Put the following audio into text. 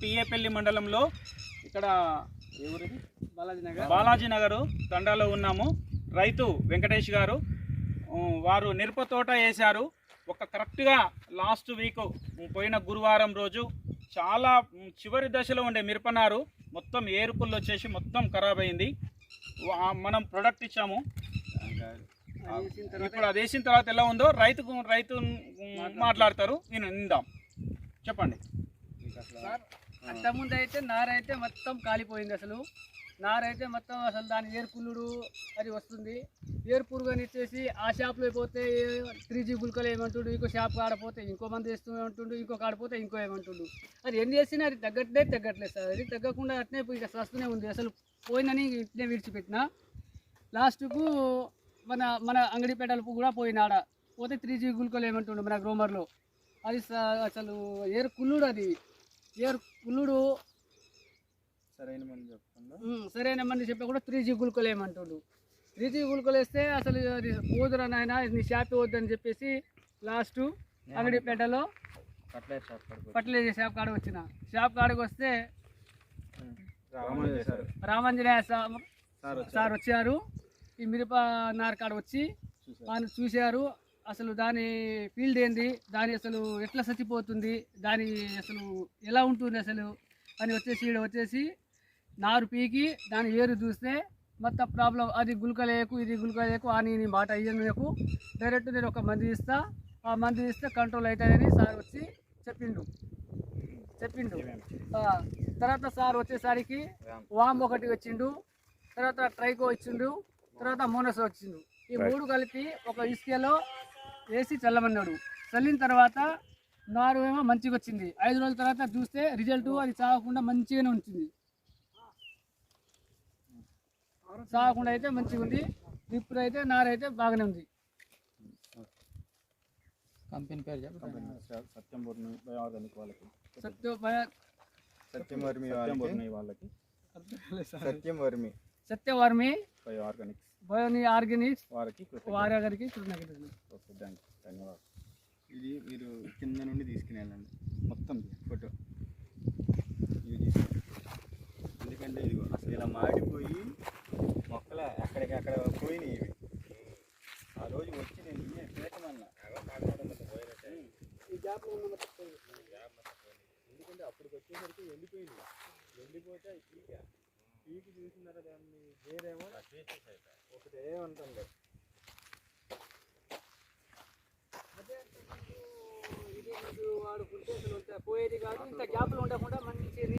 టీఏపల్లి మండలంలో ఇక్కడ బాలాజీ నగర్. బాలాజీ నగరు తండాలో ఉన్నాము. రైతు వెంకటేష్ గారు వారు మిరప తోట వేశారు. ఒక కరెక్ట్గా లాస్ట్ వీక్ పోయిన గురువారం రోజు చాలా చివరి దశలో ఉండే మిరపనారు మొత్తం ఏరుకుళ్ళు వచ్చేసి మొత్తం ఖరాబ్ అయింది. మనం ప్రొడక్ట్ ఇచ్చాము. ఇప్పుడు అది వేసిన తర్వాత ఎలా ఉందో రైతుకు రైతు మాట్లాడతారు. నేను నిందాం చెప్పండి. అంత అంతకుముందు అయితే నారైతే మొత్తం కాలిపోయింది అసలు. నారైతే మొత్తం అసలు దాని ఏరుకుళ్ళుడు అది వస్తుంది. ఏరు పురుగు అని ఇచ్చేసి ఆ షాప్లో పోతే త్రీ జీ గుల్కలు ఏమంటుండు ఇంకో షాప్ ఆడపోతే ఇంకో మంది వేస్తూ ఇంకో కాడిపోతే ఇంకో ఏమంటుండు. అది ఎన్ని చేసినా అది తగ్గట్లే తగ్గట్లేదు సార్. అది తగ్గకుండా అట్నే పోయి ఇక వస్తూనే ఉంది. అసలు పోయిందని ఇంటినే విడిచిపెట్టిన. లాస్ట్కు మన మన అంగడిపేటలకు కూడా పోయినాడ. పోతే త్రీ జీ గుల్కలు ఏమంటుండు మన గ్రోమర్లో. అది అసలు ఏరు కుల్లుడు అది. ఏరు కుళ్ళుడు సరైన మంది చెప్పకుండా సరైన మంది చెప్పా కూడా త్రీ జీ గుల్కలు ఏమంటుండు. త్రీ జీ గుల్కలు వేస్తే అసలు అది పోదురా నాయన నీ షాప్ వద్దని చెప్పేసి లాస్ట్ అంగడిపేటలో ఫర్టిలైజర్ షాప్ కాడికి వచ్చిన. షాప్ కాడికి వస్తే రామాంజనేయ సార్. వచ్చారు. ఈ మిరప నార్ కాడ వచ్చి ఆయన చూశారు. అసలు దాని ఫీల్డ్ ఏంది? దాని అసలు ఎట్లా చచ్చిపోతుంది? దాని అసలు ఎలా ఉంటుంది అసలు? అని వచ్చేసి ఈడ వచ్చేసి నారు పీకి దాని ఏరు చూస్తే మొత్తం ప్రాబ్లం అది గుల్కలేకు ఇది గుల్కలేకు అని నీ మాట అయ్యకు డైరెక్ట్ నేను ఒక మంది ఇస్తా. ఆ మంది ఇస్తే కంట్రోల్ అవుతుందని సార్ వచ్చి చెప్పిండు. చెప్పిండు. తర్వాత సార్ వచ్చేసరికి వామ్ ఒకటి వచ్చిండు. తర్వాత ట్రైకో ఇచ్చిండు. తర్వాత మోనస్ వచ్చిండు. ఈ మూడు కలిపి ఒక ఇసుకలో వేసి చల్లమన్నాడు. చల్లిన తర్వాత నారు ఏమో మంచిగా వచ్చింది ఐదు రోజుల తర్వాత చూస్తే రిజల్ట్ అది చావకుండా మంచిగానే ఉంటుంది చావకుండా అయితే మంచిగా ఉంది ఇప్పుడు అయితే నారు అయితే బాగానే ఉంది. కంపెనీ పేరు చెప్పండి సత్యం వర్మి వాళ్ళకి. సత్యం వర్మి సత్యవర్మి బయో ఆర్గానిక్స్ బయోని ఆర్గానిక్స్ వారికి. వారి గారికి కృతజ్ఞతలు. ఓకే ధన్యవాదాలు. ఇది మీరు కింద నుండి తీసుకుని వెళ్ళండి మొత్తం ఫోటో. ఇవి ఎందుకంటే ఇదిగో అసలు ఇలా మాడిపోయి మొక్కల అక్కడికక్కడ పోయినాయి ఇవి. ఆ రోజు వచ్చి నేను పీకమన్నా. ఈ మొత్తం ఎందుకంటే అప్పటికి వచ్చేసరికి వెళ్ళిపోయింది వెళ్ళిపోతే ఈ పీకి చూసిన దాన్ని? వేరేమో? ఒకటే ఉంటుంది ఇది మీకు వాడుకుంటే అసలు పోయేది కాదు ఇంత గ్యాప్లు ఉండకుండా మంచి